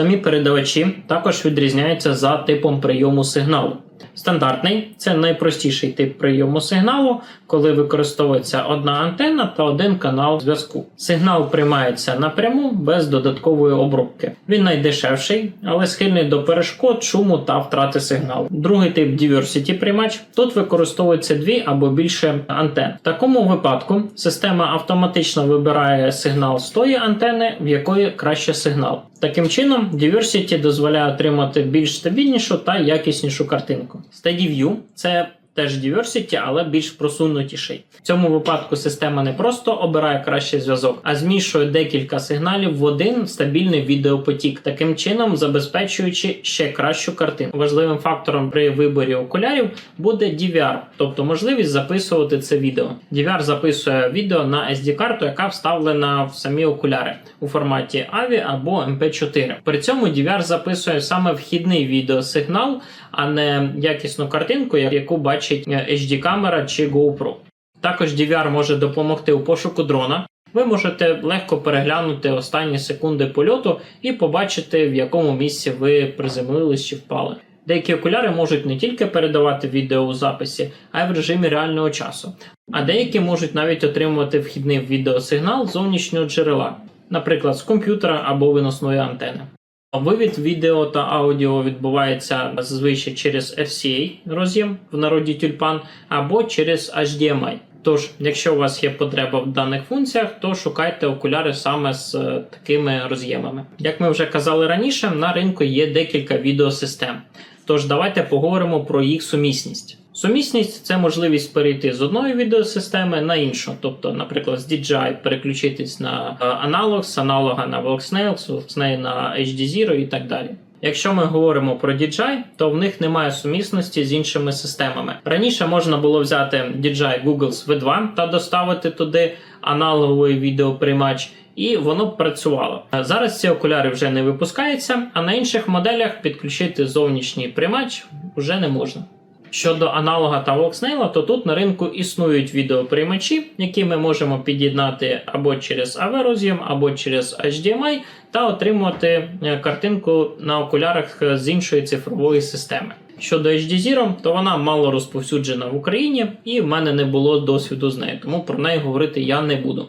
Самі передавачі також відрізняються за типом прийому сигналу. Стандартний це найпростіший тип прийому сигналу, коли використовується одна антенна та один канал зв'язку. Сигнал приймається напряму без додаткової обробки. Він найдешевший, але схильний до перешкод, шуму та втрати сигналу. Другий тип Diversity приймач. Тут використовується дві або більше антенн. В такому випадку система автоматично вибирає сигнал з тої антени, в якої краще сигнал. Таким чином, Diversity дозволяє отримати більш стабільнішу та якіснішу картинку. SteadyView – це теж Diversity, але більш просунутіший. В цьому випадку система не просто обирає кращий зв'язок, а змішує декілька сигналів в один стабільний відеопотік, таким чином забезпечуючи ще кращу картинку. Важливим фактором при виборі окулярів буде DVR, тобто можливість записувати це відео. DVR записує відео на SD-карту, яка вставлена в самі окуляри у форматі AVI або MP4. При цьому DVR записує саме вхідний відеосигнал, а не якісну картинку, яку бачить HD-камера чи GoPro. Також DVR може допомогти у пошуку дрона. Ви можете легко переглянути останні секунди польоту і побачити, в якому місці ви приземлились чи впали. Деякі окуляри можуть не тільки передавати відео у записі, а й в режимі реального часу. А деякі можуть навіть отримувати вхідний відеосигнал зовнішнього джерела, наприклад, з комп'ютера або виносної антени. Вивід відео та аудіо відбувається зазвичай через FCA роз'єм в народі тюльпан або через HDMI. Тож, якщо у вас є потреба в даних функціях, то шукайте окуляри саме з е, такими роз'ємами. Як ми вже казали раніше, на ринку є декілька відеосистем. Тож давайте поговоримо про їх сумісність. Сумісність це можливість перейти з одної відеосистеми на іншу, тобто, наприклад, з DJI переключитись на е, аналог, з аналога на Voxnail, з Voxnail на HD Zero і так далі. Якщо ми говоримо про DJI, то в них немає сумісності з іншими системами. Раніше можна було взяти DJI Google's V2 та доставити туди аналоговий відеоприймач, і воно б працювало. Зараз ці окуляри вже не випускаються, а на інших моделях підключити зовнішній приймач вже не можна. Щодо аналога та Voxnail, то тут на ринку існують відеоприймачі, які ми можемо під'єднати або через AV роз'єм, або через HDMI, та отримувати е, картинку на окулярах е, з іншої цифрової системи. Щодо HD Zero, то вона мало розповсюджена в Україні, і в мене не було досвіду з нею, тому про неї говорити я не буду.